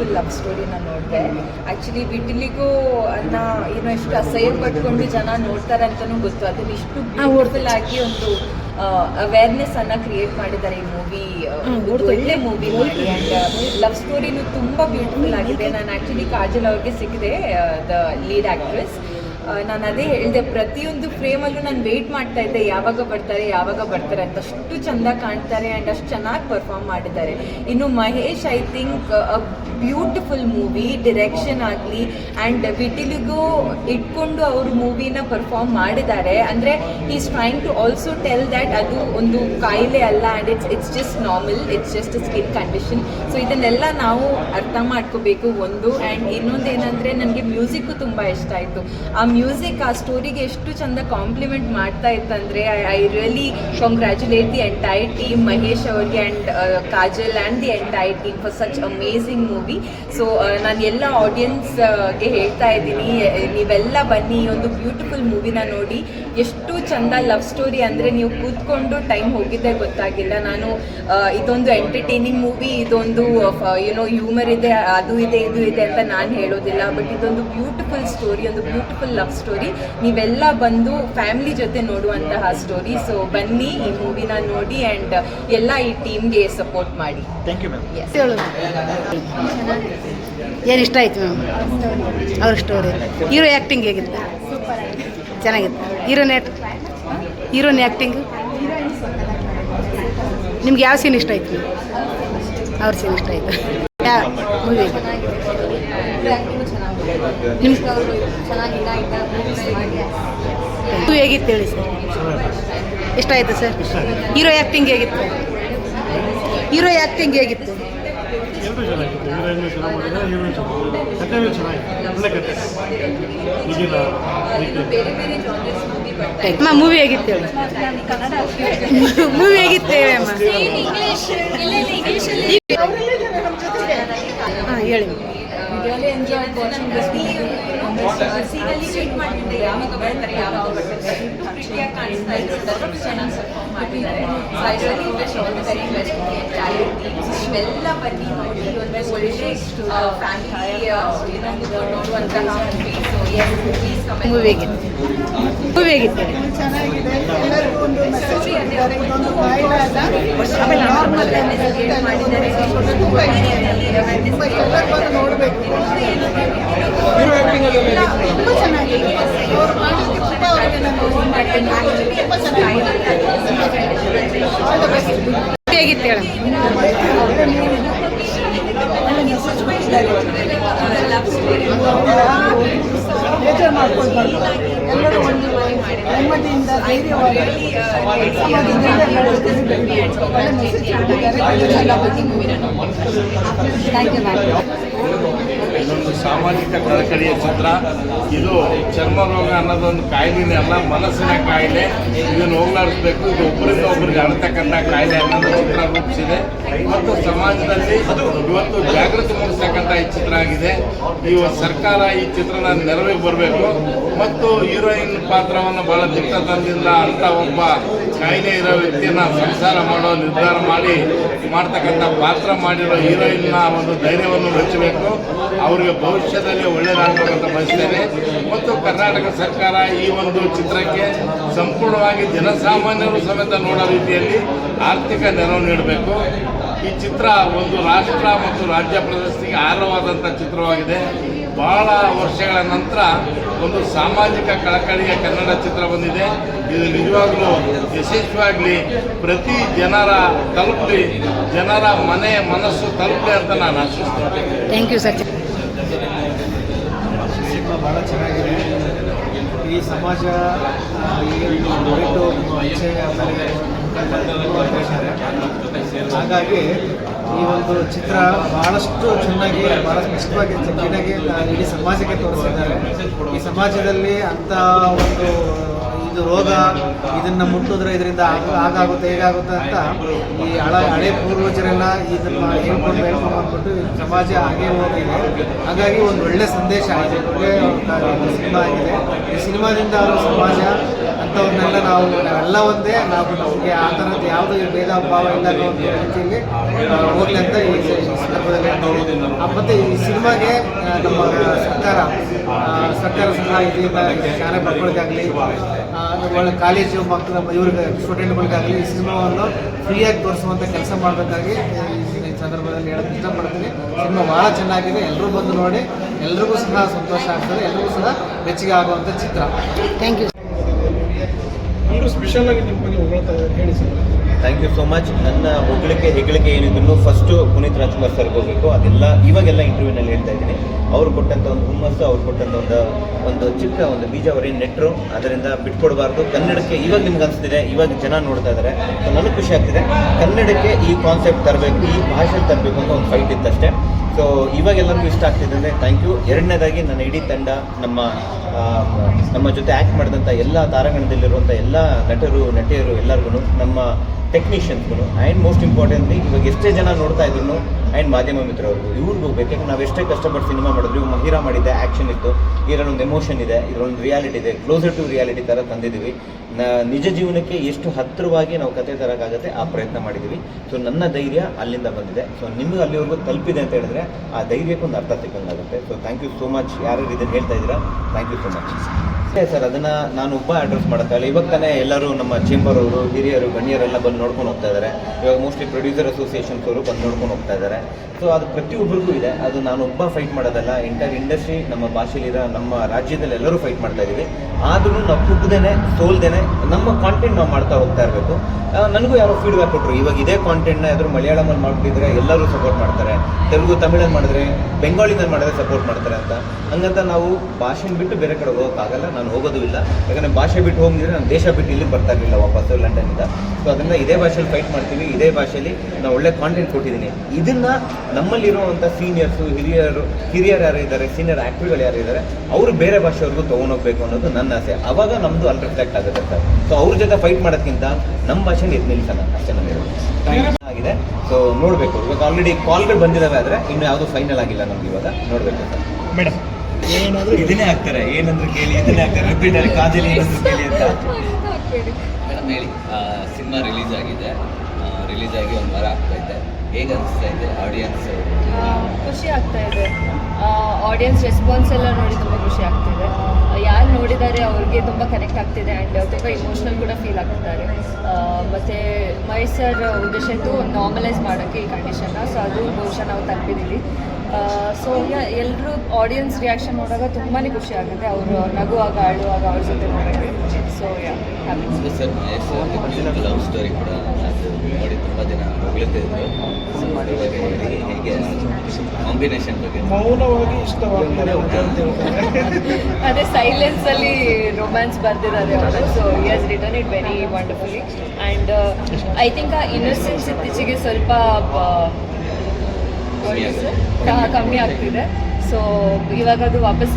Beautiful love ಸ್ಟೋರಿನ ನೋಡಿದೆ. Actually ವಿಟಿಲಿಗೂ ಅನ್ನ ಏನೋ ಎಷ್ಟು ಅಸಹ್ಯ ಪಟ್ಕೊಂಡು ಜನ ನೋಡ್ತಾರೆ ಅಂತಲೂ ಗೊತ್ತು. ಅದನ್ನ ಇಷ್ಟು ಬ್ಯೂಟಿಫುಲ್ ಆಗಿ ಒಂದು ಅವೇರ್ನೆಸ್ ಅನ್ನ ಕ್ರಿಯೇಟ್ ಮಾಡಿದ್ದಾರೆ ಈ ಮೂವಿ ಒಳ್ಳೆ ಮೂವಿ ಮಾಡಿ. ಅಂಡ್ ಲವ್ ಸ್ಟೋರಿನೂ ತುಂಬಾ ಬ್ಯೂಟಿಫುಲ್ ಆಗಿದೆ. ನಾನು ಆಕ್ಚುಲಿ ಕಾಜಲ್ ಅವ್ರಿಗೆ ಸಿಕ್ಕಿದೆ ದ ಲೀಡ್ ಆ್ಯಕ್ಟ್ರೆಸ್ ನಾನು ಅದೇ ಹೇಳಿದೆ, ಪ್ರತಿಯೊಂದು ಫ್ರೇಮಲ್ಲೂ ನಾನು ವೆಯ್ಟ್ ಮಾಡ್ತಾ ಇದ್ದೆ, ಯಾವಾಗ ಬರ್ತಾರೆ ಯಾವಾಗ ಬರ್ತಾರೆ ಅಂತ ಅಷ್ಟು ಚಂದ ಕಾಣ್ತಾರೆ ಆ್ಯಂಡ್ ಅಷ್ಟು ಚೆನ್ನಾಗಿ ಪರ್ಫಾರ್ಮ್ ಮಾಡಿದ್ದಾರೆ. ಇನ್ನು Mahesh I think a beautiful movie direction ಆಗಲಿ ಆ್ಯಂಡ್ ವಿಟಿಲಿಗೂ ಇಟ್ಕೊಂಡು ಅವರು ಮೂವಿನ ಪರ್ಫಾರ್ಮ್ ಮಾಡಿದ್ದಾರೆ. ಅಂದರೆ is trying to also tell that ಅದು ಒಂದು ಕಾಯಿಲೆ ಅಲ್ಲ and it's it's just normal it's just skin condition so ಇದನ್ನೆಲ್ಲ ನಾವು ಅರ್ಥ ಮಾಡ್ಕೋಬೇಕು ಒಂದು ಆ್ಯಂಡ್ ಇನ್ನೊಂದು ಏನಂದರೆ ನನಗೆ ಮ್ಯೂಸಿಕ್ಕು ತುಂಬ ಇಷ್ಟ ಆಯಿತು. ಆ ಮ್ಯೂಸಿಕ್ ಆ ಸ್ಟೋರಿಗೆ ಎಷ್ಟು ಚಂದ ಕಾಂಪ್ಲಿಮೆಂಟ್ ಮಾಡ್ತಾ ಇತ್ತಂದ್ರೆ I really congratulate the entire team Mahesh ಅವ್ರಿಗೆ and Kajal and the entire team for such amazing movie so ನಾನು ಎಲ್ಲ ಆಡಿಯನ್ಸ್ಗೆ ಹೇಳ್ತಾ ಇದ್ದೀನಿ, ನೀವೆಲ್ಲ ಬನ್ನಿ ಒಂದು ಬ್ಯೂಟಿಫುಲ್ ಮೂವಿನ ನೋಡಿ, ಎಷ್ಟು ಚಂದ ಲವ್ ಸ್ಟೋರಿ ಅಂದರೆ ನೀವು ಕೂತ್ಕೊಂಡು ಟೈಮ್ ಹೋಗಿದ್ದೇ ಗೊತ್ತಾಗಿಲ್ಲ. ನಾನು ಇದೊಂದು ಎಂಟರ್ಟೈನಿಂಗ್ ಮೂವಿ ಇದೊಂದು ಏನೋ ಹ್ಯೂಮರ್ ಇದೆ ಅದು ಇದೆ ಇದು ಇದೆ ಅಂತ ನಾನು ಹೇಳೋದಿಲ್ಲ. ಬಟ್ ಇದೊಂದು ಬ್ಯೂಟಿಫುಲ್ ಸ್ಟೋರಿ ಒಂದು ಬ್ಯೂಟಿಫುಲ್ ಲವ್ ಸ್ಟೋರಿ ನೀವೆಲ್ಲ ಬಂದು ಫ್ಯಾಮಿಲಿ ಜೊತೆ ನೋಡುವಂತಹ ಸ್ಟೋರಿ ಸೊ ಬನ್ನಿ ಈ ಮೂವಿನ ನೋಡಿ ಆ್ಯಂಡ್ ಎಲ್ಲ ಈ ಟೀಮ್ಗೆ ಸಪೋರ್ಟ್ ಮಾಡಿ. ಥ್ಯಾಂಕ್ ಯು ಏನು ಇಷ್ಟ ಆಯ್ತು ಮ್ಯಾಮ್ ಅವ್ರ ಸ್ಟೋರಿ ಹೀರೋ ಆ್ಯಕ್ಟಿಂಗ್ ಹೇಗಿತ್ತು? ಚೆನ್ನಾಗಿತ್ತು. ಹೀರೋ ಆ್ಯಕ್ಟ್ ಹೀರೋನ್ ಆ್ಯಕ್ಟಿಂಗ್ ನಿಮ್ಗೆ ಯಾವ ಸೀನ್ ಇಷ್ಟ ಆಯ್ತು? ಅವ್ರ ಸೀನ್ ಇಷ್ಟ ಆಯ್ತು? ಯಾವ ಮೂವಿ ಮೂವಿ ಹೇಗಿತ್ತು ಹೇಳಿ ಸರ್ ಇಷ್ಟ ಆಯ್ತು ಸರ್ ಹೀರೋ ಆ್ಯಕ್ಟಿಂಗ್ ಹೇಗಿತ್ತು? ಹೀರೋ ಆ್ಯಕ್ಟಿಂಗ್ ಹೇಗಿತ್ತು? ಎಲ್ಲರೂ ಚೆನ್ನಾಗಿತ್ತು ಹೀರೋಯಿನ್ ಚೆನ್ನಾಗಿ. ಹೀರೋಯಿನ್ ಚೆನ್ನಾಗಿ ಕಥೆನೂ ಚೆನ್ನಾಗಿತ್ತು ಒಳ್ಳೆ ಕತೆ ಈಗಿನ ಮೂವಿ ಬರ್ತಾ ಇದೆ. ಅಮ್ಮ ಮೂವಿ ಹೇಗಿತ್ತು ಮೂವಿ ಹೇಗಿತ್ತು ಅಮ್ಮ? ಹಾಂ ಹೇಳಿ. ರಿಯಲಿ ಎಂಜಾಯ್ ವಾಚಿಂಗ್ ದಿಸ್ ಸೀನಲ್ಲಿ ಚೆಕ್ ಮಾಡಿದ್ದೆ ಯಾವಾಗ ಬರ್ತಾರೆ ಯಾವಾಗ ಬರ್ತಾರೆ ಎಷ್ಟು ಪ್ರಿಟಿಯಾಗಿ ಕಾಣಿಸ್ತಾ ಚೆನ್ನಾಗಿ ಆಲ್ ದ ವೆರಿ ಬೆಸ್ಟ್ ನೀವೆಲ್ಲ ಬನ್ನಿ ನೋಡಿ ಒಂದು ಒಳ್ಳೆ ಫ್ಯಾಮಿಲಿ ನೋಡುವಂತಹ ಪ್ಲೀಸ್ ಮೂವಿ ಹೇಗಿತ್ತು ಚೆನ್ನಾಗಿದೆ. ಎಲ್ಲರಿಗೂ ಒಂದು ಮೆಸೇಜ್ ಕೊಟ್ಟಿದ್ದಾರೆ. ಇದೊಂದು ಕಾಯಿಲೆ ಅಲ್ಲ. ನಾರ್ಮಲ್ ಮಾಡಿದ್ದಾರೆ. ತುಂಬ ತುಂಬ ನೋಡಬೇಕು. ತುಂಬ ಚೆನ್ನಾಗಿದೆ. ಅವ್ರು ಮಾಡಿದ್ದು ತುಂಬ ಅವರಿಗೆ ನಾನು ತುಂಬ ಚೆನ್ನಾಗಿದೆ ಆಲ್ ದ ಬೆಸ್ಟ್ ಹೇಗಿತ್ತು ಹೇಳಿ ಬೇಜಾರು ಮಾಡ್ಕೊಳ್ಬಾರ್ದು ಎಲ್ಲರೂ ಒಂದು ನೆಮ್ಮದಿಯಿಂದ ಧೈರ್ಯವಾಗಿ ಇದೊಂದು ಸಾಮಾಜಿಕ ಕಳಕಳಿಯ ಚಿತ್ರ. ಇದು ಚರ್ಮ ರೋಗ ಅನ್ನೋದೊಂದು ಕಾಯಿಲೆ ಅಲ್ಲ, ಮನಸ್ಸಿನ ಕಾಯಿಲೆ. ಇದನ್ನು ಹೋಗ್ಲಾಡಿಸ್ಬೇಕು. ಇದು ಒಬ್ಬರಿಂದ ಒಬ್ಬರಿಗೆ ಅಳ್ತಕ್ಕಂಥ ಕಾಯಿಲೆ ಅನ್ನೋದು ಚಿತ್ರ ರೂಪಿಸಿದೆ. ಮತ್ತು ಸಮಾಜದಲ್ಲಿ ಇವತ್ತು ಜಾಗೃತಿ ಮೂಡಿಸ್ತಕ್ಕಂಥ ಈ ಚಿತ್ರ ಆಗಿದೆ. ಈ ಸರ್ಕಾರ ಈ ಚಿತ್ರನ ನೆರವಿಗೆ ಬರಬೇಕು. ಮತ್ತು ಹೀರೋಯಿನ್ ಪಾತ್ರವನ್ನು ಬಹಳ ದಿಟ್ಟತನದಿಂದ ಅಂತ ಒಬ್ಬ ಕಾಯಿಲೆ ಇರೋ ವ್ಯಕ್ತಿಯನ್ನ ಸಂಸಾರ ಮಾಡೋ, ನಿರ್ಧಾರ ಮಾಡಿ, ಮಾಡ್ತಕ್ಕಂಥ ಪಾತ್ರ ಮಾಡಿರೋ ಹೀರೋಯಿನ್ನ ಒಂದು ಧೈರ್ಯವನ್ನು ಮೆಚ್ಚಬೇಕು. ಅವರಿಗೆ ಭವಿಷ್ಯದಲ್ಲಿ ಒಳ್ಳೆಯದಾಗಬೇಕಂತ ಬಯಸ್ತೇನೆ. ಮತ್ತು ಕರ್ನಾಟಕ ಸರ್ಕಾರ ಈ ಒಂದು ಚಿತ್ರಕ್ಕೆ ಸಂಪೂರ್ಣವಾಗಿ ಜನಸಾಮಾನ್ಯರು ಸಮೇತ ನೋಡೋ ರೀತಿಯಲ್ಲಿ ಆರ್ಥಿಕ ನೆರವು ನೀಡಬೇಕು. ಈ ಚಿತ್ರ ಒಂದು ರಾಷ್ಟ್ರ ಮತ್ತು ರಾಜ್ಯ ಪ್ರಶಸ್ತಿಗೆ ಆರ್ಹವಾದಂಥ ಚಿತ್ರವಾಗಿದೆ. ಬಹಳ ವರ್ಷಗಳ ನಂತರ ಒಂದು ಸಾಮಾಜಿಕ ಕಳಕಳಿಯ ಕನ್ನಡ ಚಿತ್ರ ಬಂದಿದೆ. ಇದು ನಿಜವಾಗ್ಲೂ ಯಶಸ್ವಿಯಾಗಲಿ ಪ್ರತಿ ಜನರ ತಲುಪಲಿ ಜನರ ಮನೆ ಮನಸ್ಸು ತಲುಪಲಿ ಅಂತ ನಾನು ಆಶಿಸ್ತೇನೆ. ಥ್ಯಾಂಕ್ ಯು ಸರ್ ಸಿನಿಮಾ ಭಾಳ ಚೆನ್ನಾಗಿದೆ. ಈ ಸಮಾಜ ಹಾಗಾಗಿ ಈ ಒಂದು ಚಿತ್ರ ಬಹಳಷ್ಟು ಚೆನ್ನಾಗಿ ಬಹಳ ಸ್ಪಷ್ಟವಾಗಿ ಚೆನ್ನಾಗಿ ಇಡೀ ಸಮಾಜಕ್ಕೆ ತೋರಿಸಿದ್ದಾರೆ. ಈ ಸಮಾಜದಲ್ಲಿ ಅಂಥ ಒಂದು, ಇದು ರೋಗ ಇದನ್ನು ಮುಟ್ಟಿದ್ರೆ ಇದರಿಂದ ಆಗ, ಆಗಾಗುತ್ತೆ, ಹೇಗಾಗುತ್ತೆ ಅಂತ ಈ ಹಳ, ಹಳೆ ಪೂರ್ವಜರೆಲ್ಲ ಇದನ್ನು ಹೇಳ್ಕೊಂಡು ಹೇಳ್ಕೊಂಡು ಬಂದ್ಬಿಟ್ಟು ಸಮಾಜ ಹಾಗೆ ಹೋಗಿದೆ. ಹಾಗಾಗಿ ಒಂದು ಒಳ್ಳೆ ಸಂದೇಶ ಆಗಿದೆ. ಒಳ್ಳೆ ಸಿನಿಮಾ ಆಗಿದೆ. ಈ ಸಿನಿಮಾದಿಂದ ಸಮಾಜ ಅಂಥವ್ರನ್ನೆಲ್ಲ ನಾವು ಎಲ್ಲ ಒಂದೇ, ನಾವು ನಮಗೆ ಆ ಥರದ್ದು ಯಾವುದೇ ಭೇದ ಭಾವ ಇಲ್ಲ ರೀತಿಯಲ್ಲಿ ಹೋಗ್ಲಿ ಅಂತ ಈ ಸಂದರ್ಭದಲ್ಲಿ ಮತ್ತು ಈ ಸಿನಿಮಾಗೆ ನಮ್ಮ ಸರ್ಕಾರ ಸರ್ಕಾರ ಸಹ ಇದರಿಂದ ಶಾಲೆ ಮಕ್ಕಳಿಗಾಗಲಿ ಒಳ್ಳೆ ಕಾಲೇಜು ಮಕ್ಕಳ ಇವ್ರಿಗೆ ಸ್ಟೂಡೆಂಟ್ಗಳಿಗಾಗಲಿ ಈ ಸಿನಿಮಾವನ್ನು ಫ್ರೀಯಾಗಿ ತೋರಿಸುವಂಥ ಕೆಲಸ ಮಾಡಬೇಕಾಗಿ ಈ ಸಂದರ್ಭದಲ್ಲಿ ಹೇಳಕ್ಕೆ ಇಷ್ಟಪಡ್ತೀನಿ. ಸಿನಿಮಾ ಭಾಳ ಚೆನ್ನಾಗಿದೆ ಎಲ್ಲರೂ ಬಂದು ನೋಡಿ, ಎಲ್ರಿಗೂ ಸಹ ಸಂತೋಷ ಆಗ್ತದೆ, ಎಲ್ರಿಗೂ ಸಹ ಮೆಚ್ಚುಗೆ ಆಗುವಂಥ ಚಿತ್ರ. ಥ್ಯಾಂಕ್ ಯು ಸ್ಪೆಷಲ್ ಆಗಿ ನಿಮ್ಮ ಬಗ್ಗೆ ಇದ್ದಾರೆ ಹೇಳಿ sir thank you so much ನನ್ನ ಹೊಗಳಿಕೆ ಹೆಗಳಿಕೆ ಏನಿದ್ರು ಫಸ್ಟು ಪುನೀತ್ ರಾಜ್ಕುಮಾರ್ ಸರ್ಗೆ ಹೋಗಬೇಕು. ಅದೆಲ್ಲ ಇವಾಗೆಲ್ಲ ಇಂಟರ್ವ್ಯೂನಲ್ಲಿ ಹೇಳ್ತಾ ಇದ್ದೀನಿ. ಅವ್ರು ಕೊಟ್ಟಂಥ ಒಂದು ಹುಮ್ಮಸ್ಸು, ಅವ್ರು ಕೊಟ್ಟಂಥ ಒಂದು ಒಂದು ಚಿಕ್ಕ ಒಂದು ಬೀಜ ಅವರೇನು ನೆಟ್ಟರು. ಅದರಿಂದ ಬಿಟ್ಕೊಡಬಾರ್ದು. ಕನ್ನಡಕ್ಕೆ ಇವಾಗ ನಿಮ್ಗೆ ಅನಿಸ್ತಿದೆ, ಇವಾಗ ಜನ ನೋಡ್ತಾ ಇದ್ದಾರೆ ಸೊ ನನಗೆ ಖುಷಿ ಆಗ್ತಿದೆ. ಕನ್ನಡಕ್ಕೆ ಈ ಕಾನ್ಸೆಪ್ಟ್ ತರಬೇಕು, ಈ ಭಾಷೆ ತರಬೇಕು ಅಂತ ಒಂದು ಫೈಟ್ ಇತ್ತಷ್ಟೇ. ಸೊ ಇವಾಗ ಎಲ್ಲರಿಗೂ ಇಷ್ಟ ಆಗ್ತಿದೆ ಅಂದರೆ ಥ್ಯಾಂಕ್ ಯು ಎರಡನೇದಾಗಿ ನನ್ನ ಇಡೀ ತಂಡ, ನಮ್ಮ ನಮ್ಮ ಜೊತೆ ಆ್ಯಕ್ಟ್ ಮಾಡಿದಂಥ ಎಲ್ಲ ತಾರಾಗಣದಲ್ಲಿರುವಂಥ ಎಲ್ಲ ನಟರು, ನಟಿಯರು ಎಲ್ಲರಿಗೂ ನಮ್ಮ ಟೆಕ್ನಿಷಿಯನ್ಸ್ಗೂ ಆ್ಯಂಡ್ ಮೋಸ್ಟ್ ಇಂಪಾರ್ಟೆಂಟ್ಲಿ ಇವಾಗ ಎಷ್ಟೇ ಜನ ನೋಡ್ತಾ ಇದ್ರು ಆ್ಯಂಡ್ ಮಾಧ್ಯಮ ಮಿತ್ರವ್ರಿಗೂ ಹೋಗ್ಬೇಕು ಯಾಕಂದ್ರೆ ನಾವು ಎಷ್ಟೇ ಕಷ್ಟಪಟ್ಟು ಸಿನಿಮಾ ಮಾಡಿದ್ರು ಮಹಿರಾ ಮಾಡಿದ್ದೆ ಆ್ಯಕ್ಷನ್ ಇತ್ತು. ಇದರಲ್ಲಿ ಒಂದು ಎಮೋಷನ್ ಇದೆ ಇದರೊಂದು ರಿಯಾಲಿಟಿ ಇದೆ. ಕ್ಲೋಸರ್ ಟು ರಿಯಾಲಿಟಿ ಥರ ತಂದಿದ್ದೀವಿ. ನಿಜ ಜೀವನಕ್ಕೆ ಎಷ್ಟು ಹತ್ತಿರವಾಗಿ ನಾವು ಕತೆ ತರೋಕ್ಕಾಗತ್ತೆ, ಆ ಪ್ರಯತ್ನ ಮಾಡಿದ್ದೀವಿ. ಸೊ ನನ್ನ ಧೈರ್ಯ ಅಲ್ಲಿಂದ ಬಂದಿದೆ. ಸೊ ನಿಮ್ಗೆ ಅಲ್ಲಿವರೆಗೂ ತಲುಪಿದೆ ಅಂತ ಹೇಳಿದ್ರೆ, ಆ ಧೈರ್ಯಕ್ಕೊಂದು ಅರ್ಥ ಸಿಕ್ಕಂಗಾಗುತ್ತೆ. So thank you so much ಯಾರು ಇದನ್ನು ಹೇಳ್ತಾ ಇದ್ದೀರಾ thank you so much sir, ಅದನ್ನ ನಾನು ಒಬ್ಬ ಅಡ್ರೆಸ್ ಮಾಡೋಕ್ಕಲ್ಲ ಇವಾಗ ತಾನೇ ಎಲ್ಲರೂ ನಮ್ಮ ಚೇಂಬರ್ ಅವರು, ಹಿರಿಯರು, ಗಣ್ಯರೆಲ್ಲ ಬಂದು ನೋಡ್ಕೊಂಡು ಹೋಗ್ತಾ ಇದ್ದಾರೆ ಇವಾಗ ಮೋಸ್ಟ್ಲಿ ಪ್ರೊಡ್ಯೂಸರ್ ಅಸೋಸಿಯೇಷನ್ ಅವರು ಬಂದು ನೋಡ್ಕೊಂಡು ಹೋಗ್ತಾ ಇದ್ದಾರೆ ಸೊ ಅದು ಪ್ರತಿಯೊಬ್ಬರಿಗೂ ಇದೆ. ಅದು ನಾನು ಒಬ್ಬ ಫೈಟ್ ಮಾಡೋದಲ್ಲ ಎಂಟೈರ್ ಇಂಡಸ್ಟ್ರಿ ನಮ್ಮ ಭಾಷೆಲಿರೋ ನಮ್ಮ ರಾಜ್ಯದಲ್ಲಿ ಎಲ್ಲರೂ ಫೈಟ್ ಮಾಡ್ತಾ ಇದ್ದೀವಿ ಆದ್ರೂ ನಾವು ಕುಗ್ದೇನೆ, ಸೋಲ್ದೇನೆ ನಮ್ಮ ಕಾಂಟೆಂಟ್ ನಾವು ಮಾಡ್ತಾ ಹೋಗ್ತಾ ಇರಬೇಕು. ನನಗೂ ಯಾರೋ ಫೀಡ್ಬ್ಯಾಕ್ ಕೊಟ್ಟರು ಇವಾಗ ಇದೇ ಕಾಂಟೆಂಟ್ನ ಯಾರು ಮಲಯಾಳಮಲ್ಲಿ ಮಾಡ್ತಿದ್ರೆ ಎಲ್ಲರೂ ಸಪೋರ್ಟ್ ಮಾಡ್ತಾರೆ. ತೆಲುಗು, ತಮಿಳಲ್ಲಿ ಮಾಡಿದ್ರೆ, ಬೆಂಗಾಳಿನಲ್ಲಿ ಮಾಡಿದ್ರೆ ಸಪೋರ್ಟ್ ಮಾಡ್ತಾರೆ ಅಂತ. ಹಂಗಂತ ನಾವು ಭಾಷೆನ ಬಿಟ್ಟು ಬೇರೆ ಕಡೆ ಹೋಗೋಕ್ಕಾಗಲ್ಲ ನಾನು ಹೋಗೋದು ಇಲ್ಲ. ಯಾಕಂದರೆ ಭಾಷೆ ಬಿಟ್ಟು ಹೋಗಿದ್ರೆ ನಾನು ದೇಶ ಬಿಟ್ಟು ಇಲ್ಲಿ ಬರ್ತಾ ಇರಲಿಲ್ಲ ವಾಪಸ್ಸು ಲಂಡನ್ನಿಂದ. ಸೊ ಅದರಿಂದ ಇದೇ ಭಾಷೆಯಲ್ಲಿ ಫೈಟ್ ಮಾಡ್ತೀವಿ. ಇದೇ ಭಾಷೆಯಲ್ಲಿ ನಾವು ಒಳ್ಳೆ ಕಾಂಟೆಂಟ್ ಕೊಟ್ಟಿದ್ದೀನಿ. ಇದನ್ನ ನಮ್ಮಲ್ಲಿರುವಂಥ ಸೀನಿಯರ್ಸು ಹಿರಿಯರು ಹಿರಿಯರು ಯಾರು ಇದ್ದಾರೆ ಸೀನಿಯರ್ ಆಕ್ಟರ್ಗಳು ಯಾರು ಇದ್ದಾರೆ, ಅವರು ಬೇರೆ ಭಾಷೆಯವ್ರಿಗೂ ತೊಗೊಂಡೋಗ್ಬೇಕು ಅನ್ನೋದು ನನ್ನ ಆಸೆ. ಅವಾಗ ನಮ್ಮದು ಅಲ್ಲಿ ರಿಫ್ಲೆಕ್ಟ್ ಆಗುತ್ತೆ ಸರ್. ಸೊ ಅವ್ರ ಜೊತೆ ಫೈಟ್ ಮಾಡೋದಕ್ಕಿಂತ ನಮ್ಮ ಭಾಷೆನ ಎದ್ದು ನಿಲ್ಸೋಣ ಅಷ್ಟೇ ನಮಗೆ ಆಗಿದೆ ಸೊ ನೋಡಬೇಕು. ಇವಾಗ ಆಲ್ರೆಡಿ ಕಾಲ್ಗಳು ಬಂದಿದ್ದಾವೆ ಆದರೆ ಇನ್ನು ಯಾವುದು ಫೈನಲ್ ಆಗಿಲ್ಲ ನಮ್ಗೆ ಇವಾಗ. ನೋಡಬೇಕು ಸರ್. ಮೇಡಮ್ ಇದನ್ನೇ ಹಾಕ್ತಾರೆ. ಏನಂದ್ರೆ ಕೇಳಿ ಇದನ್ನೇ ಆಗ್ತಾರೆ ರಿಪೀಟ್ ಅಲ್ಲಿ ಕಾಜಲಿ ಏನಂದ್ರೆ ಕೇಳಿ ಅಂತ ಮೇಡಮ್ ಹೇಳಿ. ಸಿನಿಮಾ ರಿಲೀಸ್ ಆಗಿದೆ. ರಿಲೀಸ್ ಆಗಿ ಒಂದು ವಾರ ಆಗ್ತಾ ಇದೆ. ಹೇಗೆ ಅನಿಸ್ತಾ ಇದೆ ಆಡಿಯನ್ಸ್ ಆ, ಖುಷಿ ಆಗ್ತಾ ಇದೆ. ಆಡಿಯನ್ಸ್ ರೆಸ್ಪಾನ್ಸ್ ಎಲ್ಲ ನೋಡಿ ತುಂಬ ಖುಷಿ ಆಗ್ತಿದೆ ಯಾರು ನೋಡಿದ್ದಾರೆ ಅವ್ರಿಗೆ ತುಂಬ ಕನೆಕ್ಟ್ ಆಗ್ತಿದೆ ಆ್ಯಂಡ್ ತುಂಬ ಇಮೋಷ್ನಲ್ ಕೂಡ ಫೀಲ್ ಆಗ್ತಾರೆ ಮತ್ತು ಮಹೇಶ್ ಸರ್ ಉದ್ದೇಶ ಇತ್ತು ಒಂದು ನಾರ್ಮಲೈಸ್ ಮಾಡೋಕ್ಕೆ ಈ ಕಂಡೀಷನ್ನ ಸೊ ಅದು ಬಹುಶಃ ನಾವು ತಲುಪಿದ್ದೀವಿ. ಸೊ ಎಲ್ಲರೂ ಆಡಿಯನ್ಸ್ ರಿಯಾಕ್ಷನ್ ನೋಡುವಾಗ ತುಂಬಾ ಖುಷಿ ಆಗುತ್ತೆ. ಅವರು ನಗುವಾಗ ಅಳುವಾಗ ಅವ್ರ ಜೊತೆ ನೋಡೋಕ್ಕೆ. ಸೊ ಲವ್ ಸ್ಟೋರಿ ಕೂಡ ನೋಡಿ ತುಂಬ ದಿನ ಕಾಂಬಿನೇಷನ್ ಬಗ್ಗೆ? ಮೌನವಾಗಿ ಇಷ್ಟವಾಗ್ತಾರೆ ಅದೇ ಸೈಲೆನ್ಸ್ ಅಲ್ಲಿ ರೊಮ್ಯಾನ್ಸ್ ಬರ್ದಿದ್ದಾರೆ ಅವರು. So has return it very wonderfully and I think ಆ ಇನ್ನೋಸೆನ್ಸ್ ಇತ್ತೀಚೆಗೆ ಸ್ವಲ್ಪ ಕಮ್ಮಿ ಆಗ್ತಿದೆ. ಸೊ ಇವಾಗ ಅದು ವಾಪಸ್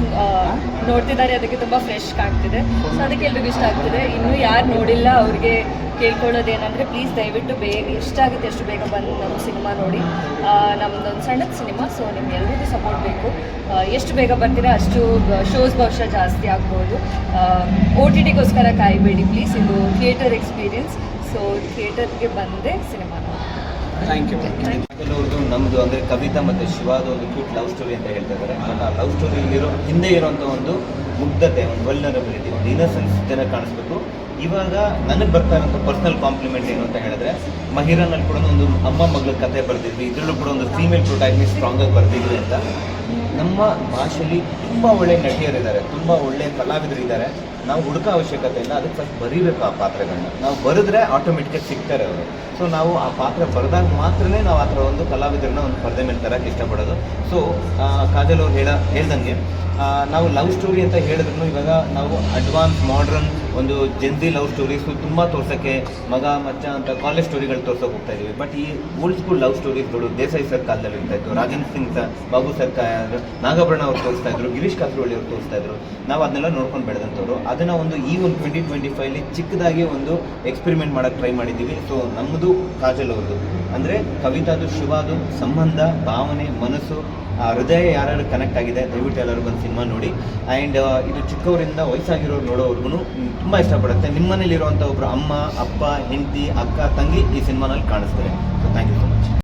ನೋಡ್ತಿದ್ದಾರೆ. ಅದಕ್ಕೆ ತುಂಬ ಫ್ರೆಶ್ ಕಾಣ್ತಿದೆ. ಸೊ ಅದಕ್ಕೆ ಎಲ್ರಿಗೂ ಇಷ್ಟ ಆಗ್ತಿದೆ. ಇನ್ನು ಯಾರು ನೋಡಿಲ್ಲ ಅವ್ರಿಗೆ ಕೇಳ್ಕೊಳ್ಳೋದೇನೆಂದರೆ ಪ್ಲೀಸ್ ದಯವಿಟ್ಟು ಬೇಗ ಎಷ್ಟಾಗುತ್ತೆ ಎಷ್ಟು ಬೇಗ ಬಂದು ನಮ್ಮ ಸಿನಿಮಾ ನೋಡಿ. ನಮ್ಮದೊಂದು ಸಣ್ಣದ ಸಿನಿಮಾ ಸೊ ನಿಮ್ಗೆ ಎಲ್ರಿಗೂ ಸಪೋರ್ಟ್ ಬೇಕು. ಎಷ್ಟು ಬೇಗ ಬರ್ತೀರಾ ಅಷ್ಟು ಶೋಸ್ ಬಹುಶಃ ಜಾಸ್ತಿ ಆಗ್ಬೋದು. ಒ ಟಿ ಟಿಗೋಸ್ಕರ ಕಾಯಬೇಡಿ ಪ್ಲೀಸ್ ಇದು ಥಿಯೇಟರ್ ಎಕ್ಸ್ಪೀರಿಯನ್ಸ್ ಸೊ ಥಿಯೇಟರ್ಗೆ ಬಂದೆ ಸಿನಿಮಾ ಥ್ಯಾಂಕ್ ಯು ನಮ್ಮದು ಅಂದರೆ ಕವಿತಾ ಮತ್ತು ಶಿವಾದ ಒಂದು ಕ್ಯೂಟ್ ಲವ್ ಸ್ಟೋರಿ ಅಂತ ಹೇಳ್ತಾ ಇದ್ದಾರೆ. ಆ ಲವ್ ಸ್ಟೋರಿಯಲ್ಲಿರೋ ಹಿಂದೆ ಇರೋಂಥ ಒಂದು ಮುಗ್ಧತೆ, ಒಂದು ವಲ್ನರಬಿಲಿಟಿ ಒಂದು ಇನ್ನಸೆನ್ಸ್ ಜನ ಕಾಣಿಸ್ಬೇಕು. ಇವಾಗ ನನಗೆ ಬರ್ತಾ ಇರೋಂಥ ಪರ್ಸನಲ್ ಕಾಂಪ್ಲಿಮೆಂಟ್ ಏನು ಅಂತ ಹೇಳಿದ್ರೆ, ಮಹಿರಾನಲ್ಲಿ ಕೂಡ ಒಂದು ಅಮ್ಮ ಮಗಳ ಕತೆ ಬರೆದಿದ್ವಿ, ಇದರಲ್ಲೂ ಕೂಡ ಒಂದು ಫೀಮೇಲ್ ಸ್ಟ್ರಾಂಗ್ ಆಗಿ ಬರೆದಿದ್ರಿ ಅಂತ. ನಮ್ಮ ಭಾಷೆಯಲ್ಲಿ ತುಂಬ ಒಳ್ಳೆ ನಟಿಯರಿದ್ದಾರೆ, ತುಂಬ ಒಳ್ಳೆ ಕಲಾವಿದರಿದ್ದಾರೆ. ನಾವು ಹುಡುಕೋ ಅವಶ್ಯಕತೆ ಇಲ್ಲ, ಅದಕ್ಕೆ ಫಸ್ಟ್ ಬರೀಬೇಕು ಆ ಪಾತ್ರಗಳನ್ನ. ನಾವು ಬರೆದ್ರೆ ಆಟೋಮೆಟಿಕಾಗಿ ಸಿಗ್ತಾರೆ ಅವರು. ಸೊ ನಾವು ಆ ಪಾತ್ರ ಬರೆದಾಗ ಮಾತ್ರನೇ ನಾವು ಆ ಥರ ಒಂದು ಕಲಾವಿದರನ್ನ ಒಂದು ಪರದೆ ಮೇಲೆ ತರಕ್ಕೆ ಇಷ್ಟಪಡೋದು. ಸೊ ಕಾಜಲ್ ಅವ್ರು ಹೇಳ, ಹೇಳ್ದಂಗೆ ನಾವು ಲವ್ ಸ್ಟೋರಿ ಅಂತ ಹೇಳಿದ್ರು ಇವಾಗ ನಾವು ಅಡ್ವಾನ್ಸ್ ಮಾಡ್ರನ್ ಒಂದು ಜೆನ್ಸಿ ಲವ್ ಸ್ಟೋರೀಸು ತುಂಬ ತೋರ್ಸೋಕ್ಕೆ ಮಗ, ಮಚ್ಚ ಅಂತ ಕಾಲೇಜ್ ಸ್ಟೋರಿಗಳು ತೋರ್ಸೋಕೆ ಹೋಗ್ತಾ ಇದ್ದೀವಿ. ಬಟ್ ಈ ಓಲ್ಡ್ ಸ್ಕೂಲ್ ಲವ್ ಸ್ಟೋರೀಸ್ಗಳು ದೇಸಾಯಿ ಸರ್ ಕಾಲದಲ್ಲಿ ಇರ್ತಾ ಇತ್ತು, ರಾಜೇಂದ್ರ ಸಿಂಗ್ ಸರ್ ಬಾಬು ಸರ್ ನಾಗಾಭರಣ ಅವ್ರು ತೋರಿಸ್ತಾ ಇದ್ರು, ಗಿರೀಶ್ ಕಾಸರವಳ್ಳಿ ಅವ್ರು ತೋರಿಸ್ತಾ ಇದ್ರು. ನಾವು ಅದನ್ನೆಲ್ಲ ನೋಡ್ಕೊಂಡು ಬೆಳೆದಂಥವ್ರು. ಅದನ್ನು ಒಂದು ಈ ಒಂದು ಟ್ವೆಂಟಿ ಟ್ವೆಂಟಿ ಫೈವ್ಲಿ ಚಿಕ್ಕದಾಗಿ ಒಂದು ಎಕ್ಸ್ಪೆರಿಮೆಂಟ್ ಮಾಡೋಕ್ಕೆ ಟ್ರೈ ಮಾಡಿದ್ದೀವಿ. ಸೊ ನಮ್ಮದು ಕಾಜಲ್ ಅವ್ರದ್ದು. ಅಂದರೆ ಕವಿತಾದು, ಶಿವಾದು ಸಂಬಂಧ, ಭಾವನೆ, ಮನಸ್ಸು, ಆ ಹೃದಯ ಯಾರ್ಯಾರು ಕನೆಕ್ಟ್ ಆಗಿದೆ, ದಯವಿಟ್ಟು ಎಲ್ಲರೂ ಬಂದು ಸಿನಿಮಾ ನೋಡಿ. ಆ್ಯಂಡ್ ಇದು ಚಿಕ್ಕವರಿಂದ ವಯಸ್ಸಾಗಿರೋರು ನೋಡೋವ್ರಿಗೂ ತುಂಬ ಇಷ್ಟಪಡುತ್ತೆ. ನಿಮ್ಮ ಮನೇಲಿರುವಂಥ ಒಬ್ಬರು ಅಮ್ಮ, ಅಪ್ಪ, ಹೆಂಡತಿ, ಅಕ್ಕ, ತಂಗಿ ಈ ಸಿನಿಮಾನಲ್ಲಿ ಕಾಣಿಸ್ತಾರೆ. So thank you